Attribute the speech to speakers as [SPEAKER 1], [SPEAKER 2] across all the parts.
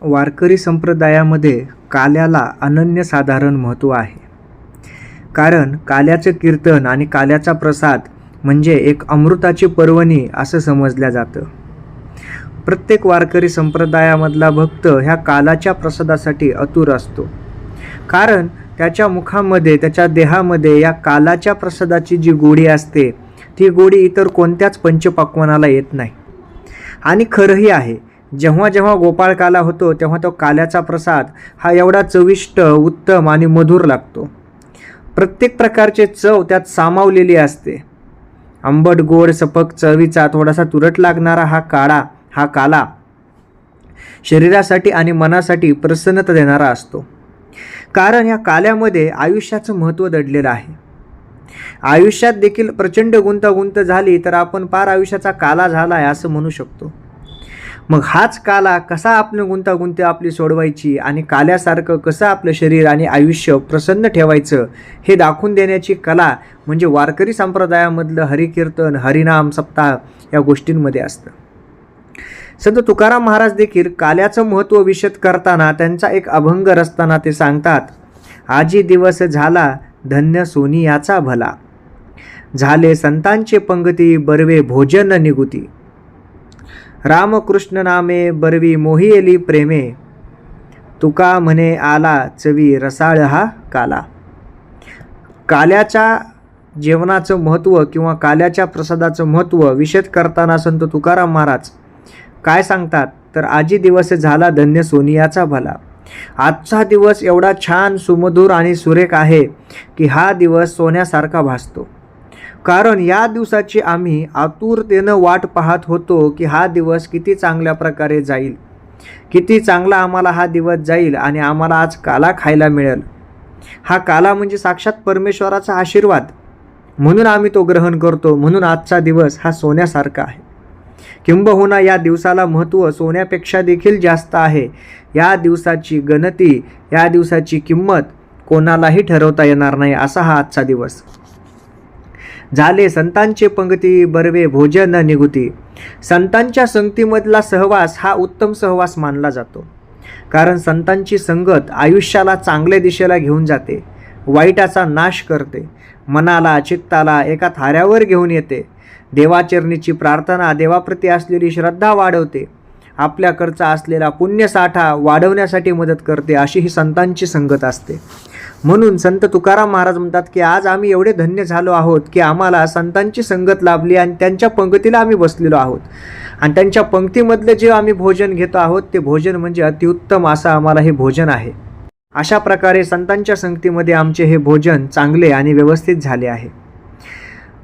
[SPEAKER 1] वारकरी संप्रदायामध्ये काल्याला अनन्यसाधारण महत्त्व आहे. कारण काल्याचं कीर्तन आणि काल्याचा प्रसाद म्हणजे एक अमृताची पर्वणी असं समजल्या जातं. प्रत्येक वारकरी संप्रदायामधला भक्त ह्या कालाच्या प्रसादासाठी अतुर असतो. कारण त्याच्या मुखामध्ये त्याच्या देहामध्ये या कालाच्या प्रसादाची जी गोडी असते ती गोडी इतर कोणत्याच पंचपक्वानाला येत नाही. आणि खरंही आहे जेव्हा जेव्हा गोपाळ काला होतो तेव्हा तो काल्याचा प्रसाद हा एवढा चविष्ट उत्तम आणि मधुर लागतो. प्रत्येक प्रकारचे चव त्यात सामावलेली असते. आंबट गोड सपक चवीचा थोडासा तुरट लागणारा हा काळा हा काला शरीरासाठी आणि मनासाठी प्रसन्नता देणारा असतो. कारण या काल्यामध्ये आयुष्याचं महत्त्व दडलेलं आहे. आयुष्यात देखील प्रचंड गुंतागुंत झाली तर आपण पार आयुष्याचा काला झाला आहे असं म्हणू शकतो. मग हाच काला कसा आपलं गुंतागुंती आपली सोडवायची आणि काल्यासारखं कसं आपलं शरीर आणि आयुष्य प्रसन्न ठेवायचं हे दाखवून देण्याची कला म्हणजे वारकरी संप्रदायामधलं हरिकीर्तन हरिनाम सप्ताह या गोष्टींमध्ये असतं. संत तुकाराम महाराज देखील काल्याचं महत्त्व विशद करताना त्यांचा एक अभंग रचताना ते सांगतात आजी दिवस झाला धन्य सोनी याचा भला. झाले संतांचे पंगती बर्वे भोजन निगुती. रामकृष्ण नामे बरवी मोहियली प्रेमे तुका म्हणे आला चवी रसाळ हा काला. काल्याच्या जेवणाचं महत्त्व किंवा काल्याच्या प्रसादाचं महत्त्व विशेष करताना संत तुकाराम महाराज काय सांगतात? तर आजी दिवस झाला धन्य सोनियाचा भला. आजचा दिवस एवढा छान सुमधुर आणि सुरेख आहे की हा दिवस सोन्यासारखा भासतो. कारण या दिवसाची आम्ही आतुरतेनं वाट पाहत होतो की हा दिवस किती चांगल्या प्रकारे जाईल. किती चांगला आम्हाला हा दिवस जाईल आणि आम्हाला आज काला खायला मिळेल. हा काला म्हणजे साक्षात परमेश्वराचा आशीर्वाद. म्हणून आम्ही तो ग्रहण करतो. म्हणून आजचा दिवस हा सोन्यासारखा आहे. किंबहुना या दिवसाला महत्त्व सोन्यापेक्षा देखील जास्त आहे. या दिवसाची गणती या दिवसाची किंमत कोणालाही ठरवता येणार नाही असा हा आजचा दिवस. झाले संतांचे पंगती बर्वे भोजन निगुती संतांच्या संगतीमधला सहवास हा उत्तम सहवास मानला जातो. कारण संतांची संगत आयुष्याला चांगल्या दिशेला घेऊन जाते. वाईटाचा नाश करते. मनाला चित्ताला एका थाऱ्यावर घेऊन येते. देवाचरणीची प्रार्थना देवाप्रती असलेली श्रद्धा वाढवते. आपल्याकडचा असलेला पुण्यसाठा वाढवण्यासाठी मदत करते अशी ही संतांची संगत असते. म्हणून संत तुकाराम महाराज म्हणतात की आज आम्ही एवढे धन्य झालो आहोत की आम्हाला संतांची संगत लाभली आणि त्यांच्या पंक्तीला आम्ही बसलेलो आहोत. आणि त्यांच्या पंक्तीमधलं जे आम्ही भोजन घेतो आहोत ते भोजन म्हणजे अतिउत्तम असं आम्हाला हे भोजन आहे. अशा प्रकारे संतांच्या संगतीमध्ये आमचे हे भोजन चांगले आणि व्यवस्थित झाले आहे.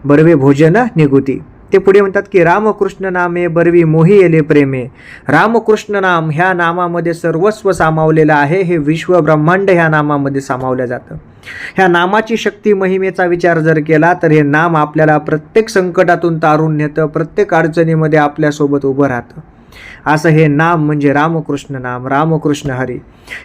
[SPEAKER 1] बर्वे भोजन निगुती. ते पुढे म्हणतात की रामकृष्ण नामे बरवी मोही येले प्रेमे. रामकृष्ण नाम ह्या नामामध्ये सर्वस्व सामावलेलं आहे हे विश्व ब्रह्मांड ह्या नामामध्ये सामावलं जातं. ह्या नामाची शक्ती महिमेचा विचार जर केला तर हे नाम आपल्याला प्रत्येक संकटातून तारून नेतं प्रत्येक अडचणीमध्ये आपल्यासोबत उभं राहतं. असं हे नाम म्हणजे रामकृष्ण नाम रामकृष्ण हरी.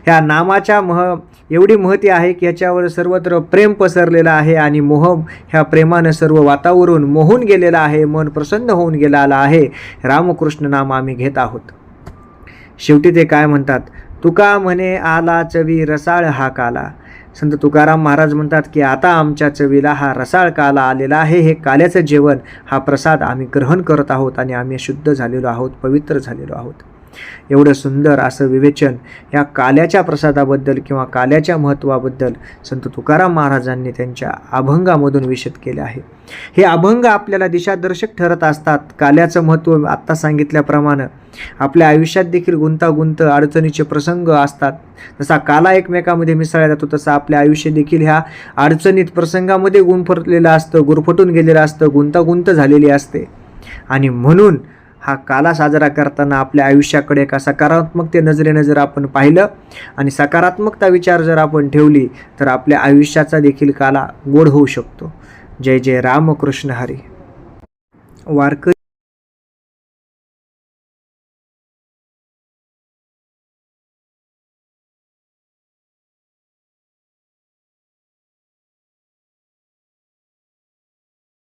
[SPEAKER 1] ह्या नामाच्या मह एवढी महती आहे की याच्यावर सर्वत्र प्रेम पसरलेलं आहे आणि मोह ह्या प्रेमानं सर्व वातावरण मोहून गेलेलं आहे मन प्रसन्न होऊन गेलेलं आहे. रामकृष्ण नाम आम्ही घेत आहोत. शेवटी ते काय म्हणतात? तुका म्हणे आला चवी रसाळ हा काला. संत तुकाराम महाराज म्हणतात की आता आमच्या चवीला हा रसाळ काला आलेला आहे. हे काल्याचं जेवण हा प्रसाद आम्ही ग्रहण करत आहोत आणि आम्ही शुद्ध झालेलो आहोत पवित्र झालेलो आहोत. एवढं सुंदर असं विवेचन या काल्याच्या प्रसादाबद्दल किंवा काल्याच्या महत्त्वाबद्दल संत तुकाराम महाराजांनी त्यांच्या अभंगामधून विशद केले आहे. हे अभंग आपल्याला दिशादर्शक ठरत असतात. काल्याचं महत्त्व आत्ता सांगितल्याप्रमाणे आपल्या आयुष्यात देखील गुंतागुंत अडचणीचे प्रसंग असतात. जसा काला एकमेकामध्ये मिसळला जातो तसं आपल्या आयुष्य देखील ह्या अडचणीत प्रसंगामध्ये गुणफटलेलं असतं गुरफटून गेलेलं असतं गुंतागुंत झालेली असते. आणि म्हणून हा काला साजरा करताना आपल्या आयुष्याकडे एका सकारात्मकते नजरेनं जर आपण पाहिलं आणि सकारात्मकता विचार जर आपण ठेवली तर आपल्या आयुष्याचा देखील काला गोड होऊ शकतो. जय जय रामकृष्ण हरी. वारकरी